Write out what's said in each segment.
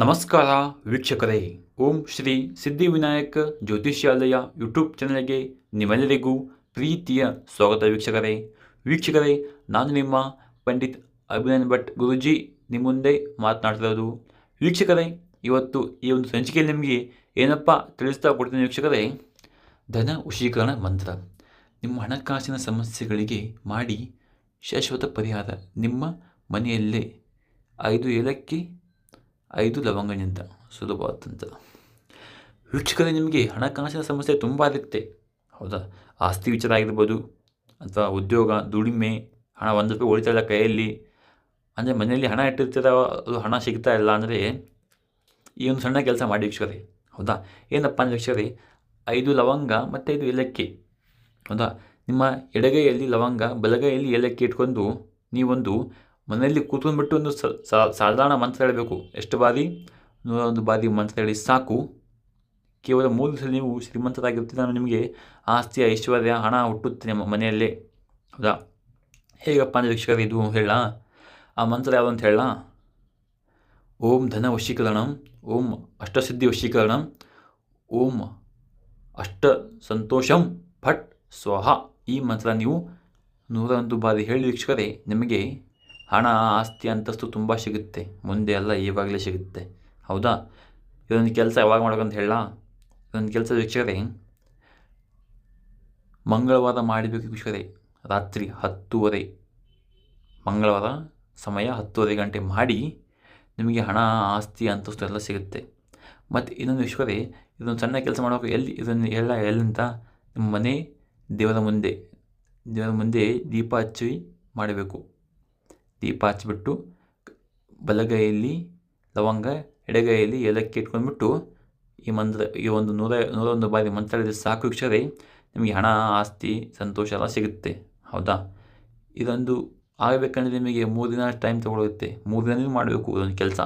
ನಮಸ್ಕಾರ ವೀಕ್ಷಕರೇ. ಓಂ ಶ್ರೀ ಸಿದ್ಧಿವಿನಾಯಕ ಜ್ಯೋತಿಷ್ಯಾಲಯ ಯೂಟ್ಯೂಬ್ ಚಾನಲ್ಗೆ ನಿಮ್ಮೆಲ್ಲರಿಗೂ ಪ್ರೀತಿಯ ಸ್ವಾಗತ ವೀಕ್ಷಕರೇ. ವೀಕ್ಷಕರೇ, ನಾನು ನಿಮ್ಮ ಪಂಡಿತ್ ಅಭಿನಂದ್ ಭಟ್ ಗುರುಜಿ. ನಿಮ್ಮ ಮುಂದೆ ಮಾತನಾಡ್ತಿರೋದು ವೀಕ್ಷಕರೇ, ಇವತ್ತು ಈ ಒಂದು ಸಂಚಿಕೆಯಲ್ಲಿ ನಿಮಗೆ ಏನಪ್ಪ ತಿಳಿಸ್ತಾ ಕೊಡ್ತೀನಿ ವೀಕ್ಷಕರೇ. ಧನ ವಶೀಕರಣ ಮಂತ್ರ. ನಿಮ್ಮ ಹಣಕಾಸಿನ ಸಮಸ್ಯೆಗಳಿಗೆ ಮಾಡಿ ಶಾಶ್ವತ ಪರಿಹಾರ ನಿಮ್ಮ ಮನೆಯಲ್ಲೇ ಐದು ಏಲಕ್ಕಿ ಐದು ಲವಂಗನಿಂದ ಸುಲಭವಾದಂಥ ವೀಕ್ಷಕರೇ, ನಿಮಗೆ ಹಣಕಾಸಿನ ಸಮಸ್ಯೆ ತುಂಬ ಇರುತ್ತೆ ಹೌದಾ? ಆಸ್ತಿ ವಿಚಾರ ಆಗಿರ್ಬೋದು, ಅಥವಾ ಉದ್ಯೋಗ, ದುಡಿಮೆ, ಹಣ ಒಂದು ರೂಪಾಯಿ ಉಳಿತಾ ಇಲ್ಲ ಕೈಯಲ್ಲಿ, ಅಂದರೆ ಮನೆಯಲ್ಲಿ ಹಣ ಇಟ್ಟಿರ್ತೀರ, ಅದು ಹಣ ಸಿಗ್ತಾ ಇಲ್ಲ ಅಂದರೆ ಈ ಒಂದು ಸಣ್ಣ ಕೆಲಸ ಮಾಡಿ ವೀಕ್ಷಕರೇ. ಹೌದಾ? ಏನಪ್ಪ ಅಂದರೆ ವೀಕ್ಷಕರೇ, ಐದು ಲವಂಗ ಮತ್ತು ಐದು ಏಲಕ್ಕಿ. ಹೌದಾ? ನಿಮ್ಮ ಎಡಗೈಯಲ್ಲಿ ಲವಂಗ, ಬಲಗೈಯಲ್ಲಿ ಏಲಕ್ಕಿ ಇಟ್ಕೊಂಡು ನೀವೊಂದು ಮನೆಯಲ್ಲಿ ಕೂತ್ಕೊಂಡ್ಬಿಟ್ಟು ಒಂದು ಸಾಧಾರಣ ಮಂತ್ರ ಹೇಳಬೇಕು. ಎಷ್ಟು ಬಾರಿ? ನೂರ ಒಂದು ಬಾರಿ ಮಂತ್ರ ಹೇಳಿ ಸಾಕು. ಕೇವಲ ಮೂರು ದಿವಸ ನೀವು ಶ್ರೀಮಂತರಾಗಿರ್ತೀರ ನಾನು ನಿಮಗೆ ಆಸ್ತಿ ಐಶ್ವರ್ಯ, ಹಣ ಹುಟ್ಟುತ್ತೆ ನಿಮ್ಮ ಮನೆಯಲ್ಲೇ. ಹೌದಾ? ಹೇಗಪ್ಪ ಅಂದರೆ ಶಿಕ್ಷಕ ಇದು ಹೇಳ ಆ ಮಂತ್ರ ಯಾವುದು ಅಂತ ಹೇಳ ಓಂ ಧನ ವಶೀಕರಣಂ, ಓಂ ಅಷ್ಟಸಿದ್ಧಿ ವಶೀಕರಣಂ, ಓಂ ಅಷ್ಟ ಸಂತೋಷಂ ಭಟ್ ಸ್ವಹ. ಈ ಮಂತ್ರ ನೀವು ನೂರೊಂದು ಬಾರಿ ಹೇಳಿ ವೀಕ್ಷಕರೇ ನಿಮಗೆ ಹಣ, ಆಸ್ತಿ ಅಂತಸ್ತು ತುಂಬ ಸಿಗುತ್ತೆ. ಮುಂದೆ ಎಲ್ಲ ಇವಾಗಲೇ ಸಿಗುತ್ತೆ. ಹೌದಾ? ಇದೊಂದು ಕೆಲಸ ಯಾವಾಗ ಮಾಡ್ಬೇಕಂತ ಹೇಳ ಇದೊಂದು ಕೆಲಸ ವೀಕ್ಷಕರೇ, ಮಂಗಳವಾರ ಮಾಡಬೇಕು ವೀಕ್ಷಕರೇ, ರಾತ್ರಿ ಹತ್ತುವರೆ. ಮಂಗಳವಾರ ಸಮಯ ಹತ್ತುವರೆ ಗಂಟೆ ಮಾಡಿ ನಿಮಗೆ ಹಣ, ಆಸ್ತಿ, ಅಂತಸ್ತು ಎಲ್ಲ ಸಿಗುತ್ತೆ. ಮತ್ತು ಇನ್ನೊಂದು ವಿಶ್ವರೇ ಇದೊಂದು ಸಣ್ಣ ಕೆಲಸ ಮಾಡಬೇಕು. ಎಲ್ಲಿ? ಇದನ್ನು ಎಲ್ಲ ಎಲ್ಲಿಂದ? ನಿಮ್ಮ ಮನೆ ದೇವರ ಮುಂದೆ. ದೇವರ ಮುಂದೆ ದೀಪ ಹಚ್ಚಿ ಮಾಡಬೇಕು. ದೀಪ ಹಚ್ಚಿಬಿಟ್ಟು ಬಲಗೈಯಲ್ಲಿ ಲವಂಗ, ಎಡಗೈಯಲ್ಲಿ ಏಲಕ್ಕಿ ಇಟ್ಕೊಂಡ್ಬಿಟ್ಟು ಈ ಮಂತ್ರ, ಈ ಒಂದು ನೂರ, ನೂರೊಂದು ಬಾರಿ ಮಂತ್ರ ಸಾಕು ವೀಕ್ಷಕರೇ ನಿಮಗೆ ಹಣ, ಆಸ್ತಿ, ಸಂತೋಷ ಎಲ್ಲ ಸಿಗುತ್ತೆ. ಹೌದಾ? ಇದೊಂದು ಆಗಬೇಕಂದ್ರೆ ನಿಮಗೆ ಮೂರು ದಿನ ಟೈಮ್ ತೊಗೊಳುತ್ತೆ. ಮೂರು ದಿನ ಮಾಡಬೇಕು ಇದೊಂದು ಕೆಲಸ.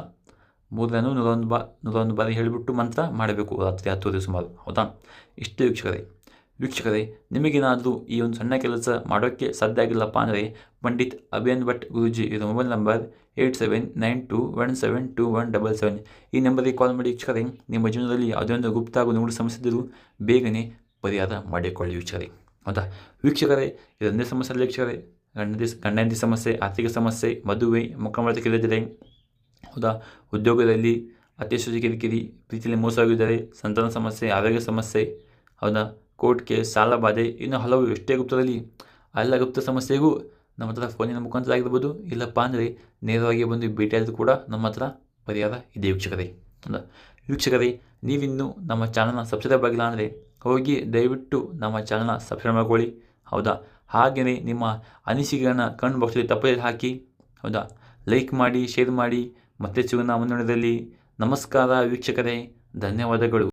ಮೂರು ದಿನ ನೂರೊಂದು ಬಾ, ನೂರೊಂದು ಬಾರಿ ಹೇಳಿಬಿಟ್ಟು ಮಂತ್ರ ಮಾಡಬೇಕು ರಾತ್ರಿ ಹತ್ತುವರೆ ಸುಮಾರು. ಹೌದಾ? ಇಷ್ಟು ವೀಕ್ಷಕರೇ ವೀಕ್ಷಕರೇ, ನಿಮಗೇನಾದರೂ ಈ ಒಂದು ಸಣ್ಣ ಕೆಲಸ ಮಾಡೋಕ್ಕೆ ಸಾಧ್ಯ ಆಗಿಲ್ಲಪ್ಪ ಅಂದರೆ ಪಂಡಿತ್ ಅಭಿಯನ್ ಭಟ್ ಗುರುಜಿ ಇದು mobile number eight seven nine two one seven two one double seven. ಈ ನಂಬರಿಗೆ ಕಾಲ್ ಮಾಡಿ ವೀಕ್ಷಕರೇ, ನಿಮ್ಮ ಜೀವನದಲ್ಲಿ ಯಾವುದೇ ಒಂದು ಗುಪ್ತ ಹಾಗೂ ನೋಡು ಸಮಸ್ಯೆ ಇದ್ದರೂ ಬೇಗನೆ ಪರಿಹಾರ ಮಾಡಿಕೊಳ್ಳಿ ವೀಕ್ಷಕರೇ. ಹೌದಾ? ವೀಕ್ಷಕರೇ ಇದೊಂದೇ ಸಮಸ್ಯೆ ವೀಕ್ಷಕರೇ. ಗಂಡದಿ ಗಂಡಂದಿ ಸಮಸ್ಯೆ, ಆರ್ಥಿಕ ಸಮಸ್ಯೆ, ಮದುವೆ ಮುಖಮಳತೆ ಕೇಳಿದರೆ ಹೌದಾ? ಉದ್ಯೋಗದಲ್ಲಿ ಅತ್ಯಷ್ಟು ಕಿರಿಕಿರಿ, ಪ್ರೀತಿಯಲ್ಲಿ ಮೋಸವಾಗಿದ್ದರೆ, ಸಂತಾನ ಸಮಸ್ಯೆ, ಆರೋಗ್ಯ ಸಮಸ್ಯೆ, ಹೌದಾ? ಕೋರ್ಟ್ ಕೇಸ್ ಸಾಲ ಬಾಧೆ ಇನ್ನು ಹಲವು ಎಷ್ಟೇ ಗುಪ್ತದಲ್ಲಿ, ಅಲ್ಲ ಗುಪ್ತ ಸಮಸ್ಯೆಗೂ ನಮ್ಮ ಹತ್ರ ಫೋನಿನ ಮುಖಾಂತರ ಆಗಿರ್ಬೋದು ಇಲ್ಲಪ್ಪ ಅಂದರೆ ನೇರವಾಗಿ ಬಂದು ಭೇಟಿಯಾದರೂ ಕೂಡ ನಮ್ಮ ಹತ್ರ ಪರಿಹಾರ ಇದೆ ವೀಕ್ಷಕರೇ. ಹೌದಾ ವೀಕ್ಷಕರೇ, ನೀವಿನ್ನೂ ನಮ್ಮ ಚಾನಲ್ನ ಸಬ್ಸ್ಕ್ರೈಬ್ ಆಗಿಲ್ಲ ಅಂದರೆ ಹೋಗಿ ದಯವಿಟ್ಟು ನಮ್ಮ ಚಾನಲ್ನ ಸಬ್ಸ್ಕ್ರೈಬ್ ಮಾಡ್ಕೊಳ್ಳಿ. ಹೌದಾ? ಹಾಗೆಯೇ ನಿಮ್ಮ ಅನಿಸಿಕೆಗಳನ್ನ ಕಣ್ಣು ಬಾಕ್ಸಲ್ಲಿ ತಪ್ಪದೆ ಹಾಕಿ, ಹೌದಾ? ಲೈಕ್ ಮಾಡಿ, ಶೇರ್ ಮಾಡಿ, ಮತ್ತೆ ಸಿಗೋಣ ನಮಸ್ಕಾರ ವೀಕ್ಷಕರೇ, ಧನ್ಯವಾದಗಳು.